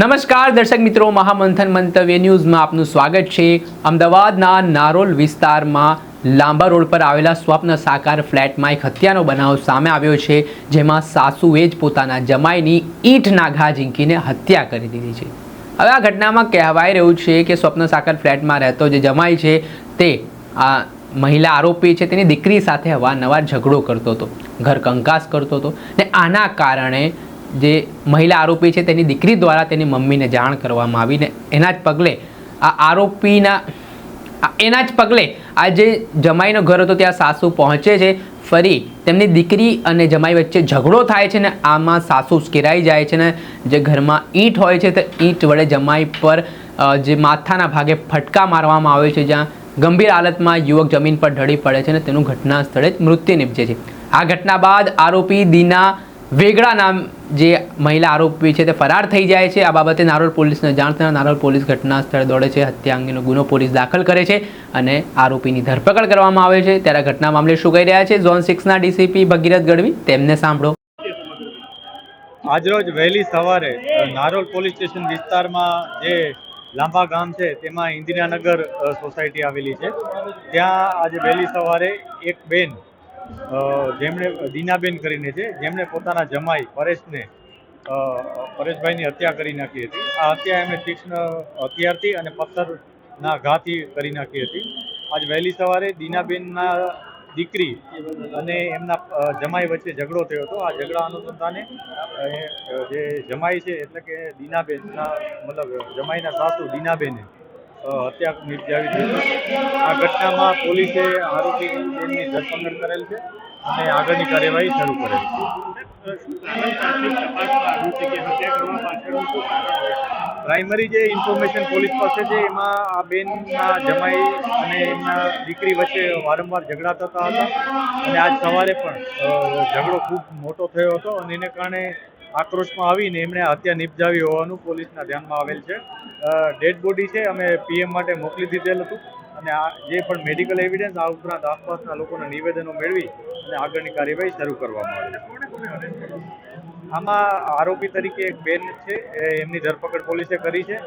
નમસ્કાર, દર્શક મિત્રો, મહામંથન મંતવ્ય ન્યૂઝમાં આપનું સ્વાગત છે. અમદાવાદના નારોલ વિસ્તારમાં લાંબા રોડ પર આવેલા સ્વપ્ન સાકાર ફ્લેટમાં એક હત્યાનો બનાવ સામે આવ્યો છે, જેમાં સાસુએ જ પોતાના જમાઈની ઈંટના ઘા ઝીંકીને હત્યા કરી દીધી છે. હવે આ ઘટનામાં કહેવાય રહ્યું છે કે સ્વપ્ન સાકર ફ્લેટમાં રહેતો જે જમાઈ છે, તે આ મહિલા આરોપી છે, તેની દીકરી સાથે અવારનવાર ઝઘડો કરતો હતો, ઘર કંકાસ કરતો હતો ને આના કારણે જે મહિલા આરોપી છે, તેની દીકરી દ્વારા તેની મમ્મીને જાણ કરવામાં આવીને એના જ પગલે આ આરોપીના એના જ પગલે આ જે જમાઈનો ઘર હતો, ત્યાં સાસુ પહોંચે છે. ફરી તેમની દીકરી અને જમાઈ વચ્ચે ઝઘડો થાય છે ને આમાં સાસુ ઉશ્કેરાઈ જાય છે ને જે ઘરમાં ઈંટ હોય છે, તે ઈંટ વડે જમાઈ પર જે માથાના ભાગે ફટકા મારવામાં આવે છે, જ્યાં ગંભીર હાલતમાં યુવક જમીન પર ઢળી પડે છે અને તેનું ઘટના સ્થળે જ મૃત્યુ નિપજે છે. આ ઘટના બાદ આરોપી દીના વેગડા નામ જે મહિલા આરોપી છે તે ફરાર થઈ જાય છે. આ બાબતે નારોલ પોલીસને જાણ થતાં નારોલ પોલીસ ઘટના સ્થળે દોડે છે. હત્યા અંગેનો ગુનો પોલીસ દાખલ કરે છે અને આરોપીની ધરપકડ કરવામાં આવે છે. ત્યારે ઘટના મામલે શું કહી રહ્યા છે? ઝોન સિક્સના ડીસીપી ભગીરથ ગઢવી, તેમને સાંભળો. આજરોજ વહેલી સવારે નારોલ પોલીસ સ્ટેશન વિસ્તારમાં જે લાંબા ગામ છે તેમાં ઇન્દિરાનગર સોસાયટી આવેલી છે. ત્યાં આજે વહેલી સવારે એક બેન જેમણે દીનાબેન કરીને છે, જેમણે પોતાના જમાઈ પરેશને પરેશભાઈની હત્યા કરી નાખી હતી. આ હત્યા એમણે તીક્ષ્ણ હથિયારથી અને પથ્થરના ઘાથી કરી નાખી હતી. આજ વહેલી સવારે દીનાબેનના દીકરી અને એમના જમાઈ વચ્ચે ઝઘડો થયો હતો. આ ઝઘડા અનુસંધાને જે જમાઈ છે, એટલે કે દીનાબેનના, મતલબ જમાઈના સાસુ દીનાબેને હત્યા નિપજાવી છે. આ ઘટનામાં પોલીસે આરોપી બેનની ધરપકડ કરેલ છે અને આગળની કાર્યવાહી શરૂ કરેલ છે. પ્રાઇમરી જે ઇન્ફોર્મેશન પોલીસ પાસે છે, એમાં આ બેનના જમાઈ અને એમના દીકરી વચ્ચે વારંવાર ઝઘડા થતા હતા. અને આજ સવારે પણ ઝઘડો ખૂબ મોટો થયો હતો અને એને કારણે આક્રોશમાં આવીને એમણે હત્યા નિપજાવી હોવાનું પોલીસના ધ્યાનમાં આવેલ છે. ડેડ બોડી છે, અમે પીએમ માટે મોકલી દીધેલ હતું. અને આ જે પણ મેડિકલ એવિડન્સ, આ ઉપરાંત આસપાસના લોકોના નિવેદનો મેળવી અને આગળની કાર્યવાહી શરૂ કરવામાં આવી આમાં આરોપી તરીકે એક બેન છે એમની ધરપકડ પોલીસે કરી છે.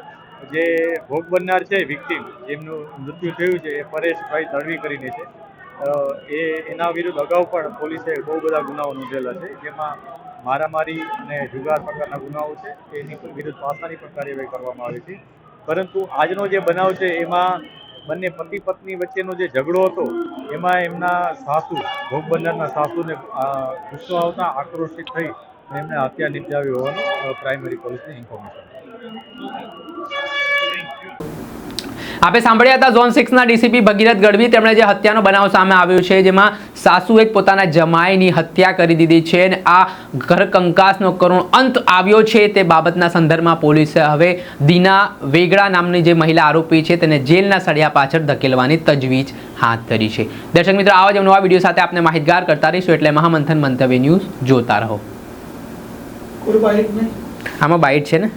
જે ભોગ બનનાર છે, વિક્ટીમ, જેમનું મૃત્યુ થયું છે, એ પરેશભાઈ તડવી કરીને છે. એ એના વિરુદ્ધ અગાઉ પણ પોલીસે બહુ બધા ગુનાઓ નોંધેલા છે. જેમાં મારામારી અને જુગાર પ્રકારના ગુનાઓ છે, એની વિરુદ્ધ પાસાની પણ કાર્યવાહી કરવામાં આવી છે. પરંતુ આજનો જે બનાવ છે, એમાં બંને પતિ પત્ની વચ્ચેનો જે ઝઘડો હતો, એમાં એમના સાસુ, ભોગ બનનારના સાસુને ગુસ્સો આવતા આક્રોશિત થઈ એમને હત્યા નિપજાવી હોવાનું પ્રાઇમરી પોલીસની ઇન્ફોર્મેશન આપે સાંભળ્યા હતા ઝોન સિક્સના ડીસીપી ભગીરથ ગઢવી. તેમણે જે હત્યાનો બનાવ સામે આવ્યો છે જેમાં સાસુએ પોતાના જમાઈની હત્યા કરી દીધી છે અને આ ઘર કંકાસનો કરુણ અંત આવ્યો છે તે બાબતના સંદર્ભમાં પોલીસે હવે દીના વેગડા નામની જે મહિલા આરોપી છે તેને જેલના સળિયા પાછળ ધકેલવાની તજવીજ હાથ ધરી છે. દર્શક મિત્રો આવા જ નવા વીડિયો સાથે આપને માહિતગાર કરતા રહીશું એટલે મહામંથન મંતવ્ય ન્યૂઝ જોતા રહો. આમાં બાઇટ છે ને?